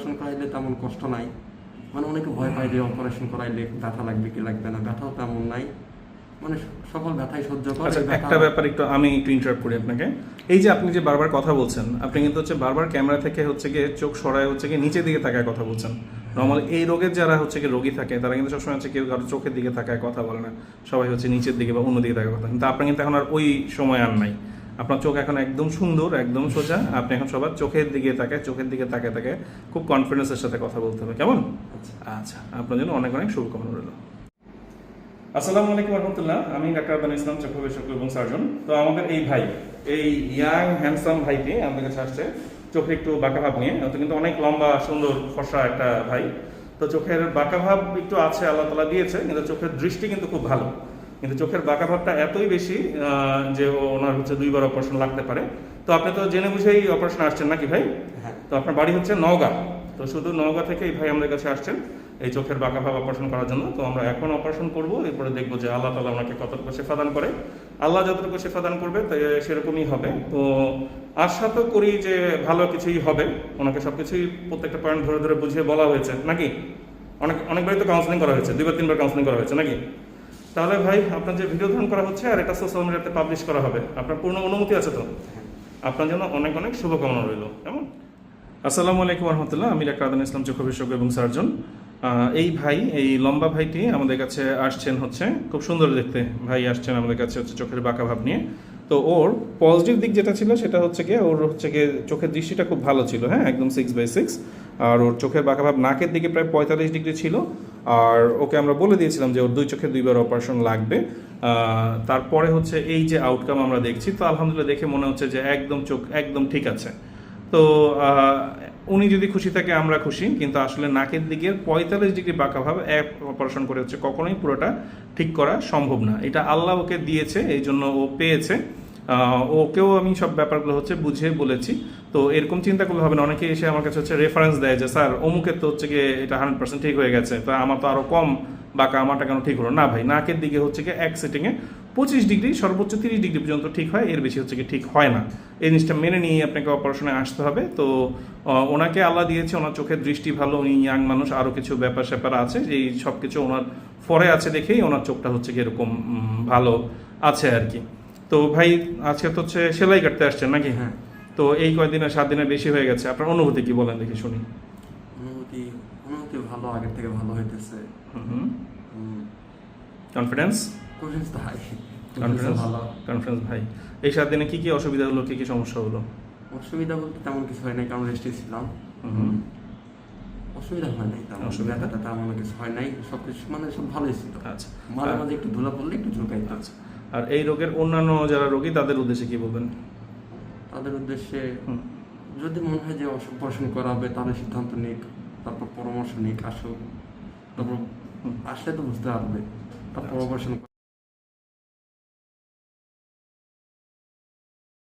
Operation করাইলে তেমন কষ্ট নাই। মানে অনেকে ভয় পায় যে অপারেশন করাইলে ব্যথা লাগবে কি লাগবে না ব্যথাও তেমন নাই। মানে সকল ব্যথাই সহ্য করে আচ্ছা একটা ব্যাপার একটু আমি একটু ইন্টারাপ্ট করি আপনাকে। এই যে আপনি যে বারবার কথা বলছেন আপনি কিন্তু হচ্ছে বারবার ক্যামেরা থেকে হচ্ছে গিয়ে চোখ সরায় হচ্ছে গিয়ে নিচের দিকে তাকায় কথা বলছেন। নর্মাল এই রোগের যারা হচ্ছে গিয়ে রোগী থাকে তারা কিন্তু সবসময় হচ্ছে কেউ কারও চোখের দিকে তাকায় কথা বলে না। সবাই হচ্ছে নিচের দিকে বা অন্য দিকে তাকায় কথা কিন্তু আপনি কিন্তু এখন আর ওই সময় আর নাই। আপনার চোখ এখন একদম সুন্দর একদম সোজা। আপনি এখন সবার চোখের দিকে তাকে চোখের দিকে তাকে তাকে খুব কনফিডেন্সের সাথে কথা বলতে হবে। কেমন? আচ্ছা। আচ্ছা আপনার জন্য অনেক অনেক শুভকামনা রইল। আসসালামু আলাইকুম রহমতুল্লাহ। আমি ডাক্তার আবান ইসলাম চক্ষু বিশেষজ্ঞ এবং সার্জন। তো আমাদের এই ভাই এই ইয়াং হ্যান্ডসাম ভাইটি আমাদের কাছে আসছে। চোখে একটু বাঁকা ভাব নিয়ে। তো কিন্তু অনেক লম্বা সুন্দর ফর্সা একটা ভাই। তো চোখের বাঁকা ভাব একটু আছে আল্লাহ তালা দিয়েছে কিন্তু চোখের দৃষ্টি কিন্তু খুব ভালো। কিন্তু চোখের বাঁকা ভাবটা এতই বেশি যে ওনার হচ্ছে দুইবার অপারেশন লাগতে পারে। তো আপনি তো জেনে বুঝেই অপারেশন আসছেন নাকি ভাই? হ্যাঁ। তো আপনার বাড়ি হচ্ছে নওগাঁ। তো শুধু নওগাঁ থেকেই ভাই আমাদের কাছে আসছেন এই চোখের বাঁকা ভাব অপারেশন করার জন্য। তো আমরা এখন অপারেশন করব এরপরে দেখব যে আল্লাহ তালা ওনাকে কতটুকু সেফা দান করে। আল্লাহ যতটুকু সেফা দান করবে তাই সেরকমই হবে। তো আশা তো করি যে ভালো কিছুই হবে। ওনাকে সব কিছুই প্রত্যেকটা পয়েন্ট ধরে ধরে বুঝিয়ে বলা হয়েছে। নাকি? অনেক অনেকবারই তো কাউন্সিলিং করা হয়েছে। দুইবার তিনবার কাউন্সিলিং করা হয়েছে। নাকি? তাহলে ভাই, আপনার যে ভিডিও ধারণ করা হচ্ছে আর এটা সোশ্যাল মিডিয়াতে পাবলিশ করা হবে, আপনার পূর্ণ অনুমতি আছে তো? আপনার জন্য অনেক অনেক শুভকামনা রইল, কেমন? আসসালামু আলাইকুম রহমতুল্লাহ আমি ডাক্তার আদান ইসলাম চক্ষু বিশেষজ্ঞ এবং সার্জন। এই ভাই, এই লম্বা ভাইটি আমাদের কাছে আসছেন হচ্ছে, খুব সুন্দর দেখতে ভাই আসছেন আমাদের কাছে হচ্ছে চোখের বাঁকা ভাব নিয়ে। তো ওর পজিটিভ দিক যেটা ছিল সেটা হচ্ছে গিয়ে ওর হচ্ছে গিয়ে চোখের দৃষ্টিটা খুব ভালো ছিল হ্যাঁ একদম সিক্স বাই সিক্স আর ওর চোখের বাঁকা ভাব নাকের দিকে প্রায় পঁয়তাল্লিশ ডিগ্রি ছিল। আর ওকে আমরা বলে দিয়েছিলাম যে ওর দুই চোখে দুইবার অপারেশন লাগবে। তারপরে হচ্ছে এই যে আউটকাম আমরা দেখছি, তো আলহামদুলিল্লাহ দেখে মনে হচ্ছে যে একদম চোখ একদম ঠিক আছে। তো উনি যদি খুশি থাকে আমরা খুশি, কিন্তু আসলে নাকের দিকে পঁয়তাল্লিশ ডিগ্রি বাঁকাভাবে এক অপারেশন করে হচ্ছে কখনোই পুরোটা ঠিক করা সম্ভব না। এটা আল্লাহ ওকে দিয়েছে, এই জন্য ও পেয়েছে। ওকেও আমি সব ব্যাপারগুলো হচ্ছে বুঝিয়ে বলেছি। তো এরকম চিন্তা করলে হবে না। অনেকে এসে আমার কাছে হচ্ছে রেফারেন্স দেয় যে, স্যার, অমুকের তো হচ্ছে গিয়ে এটা হান্ড্রেড পার্সেন্ট ঠিক হয়ে গেছে। তো আমার তো আরও কম বাঁকা আমারটা কেন ঠিক হলো? না ভাই, নাকের দিকে হচ্ছে গিয়ে এক সেটিংয়ে পঁচিশ ডিগ্রি, সর্বোচ্চ তিরিশ ডিগ্রি পর্যন্ত ঠিক হয়। এর বেশি হচ্ছে কি ঠিক হয় না। এই জিনিসটা মেনে নিয়ে আপনাকে অপারেশনে আসতে হবে। তো ওনাকে আল্লাহ দিয়েছে, ওনার চোখের দৃষ্টি ভালো, উনি ইয়াং মানুষ আরও কিছু ব্যাপার স্যাপার আছে। যে এই সব কিছু ওনার ফরে আছে দেখেই ওনার চোখটা হচ্ছে কি এরকম ভালো আছে আর কি। তো ভাই আজকে তো হচ্ছে সেলাই কাটতে আসছেন নাকি? হ্যাঁ। তো এই কয়দিনে সাত দিনে বেশি হয়ে গেছে। আপনার অনুভূতি কি বলেন দেখি শুনি। অনুভূতি অনুভূতি ভালো আগের থেকে ভালো হইতেছে। হুম কনফিডেন্স তো হাই কনফিডেন্স ভালো। কনফিডেন্স ভাই। এই সাত দিনে কি কি অসুবিধা হলো কি কি সমস্যা হলো? অসুবিধা বলতে তেমন কিছু হয় নাই কারণ রেস্টে ছিলাম। অসুবিধা হয় নাই তেমন। অসুবিধা? ব্যথাটা তেমন কিছু হয় নাই। সব কিছু মানে সব ভালোই ছিল। আচ্ছে। মাঝে মাঝে একটু ধুলা পড়লে একটু ঝুঁকাই আচ্ছা। আর এই রোগের অন্যান্য যারা রোগী তাদের উদ্দেশ্যে কি বলবেন? তাদের উদ্দেশ্যে যদি মনে হয় যে অপারেশন করা হবে তাহলে সিদ্ধান্ত নিক তারপর পরামর্শ নিক আসুক। তারপর আসলে তো বুঝতে পারবে তারপর অপারেশন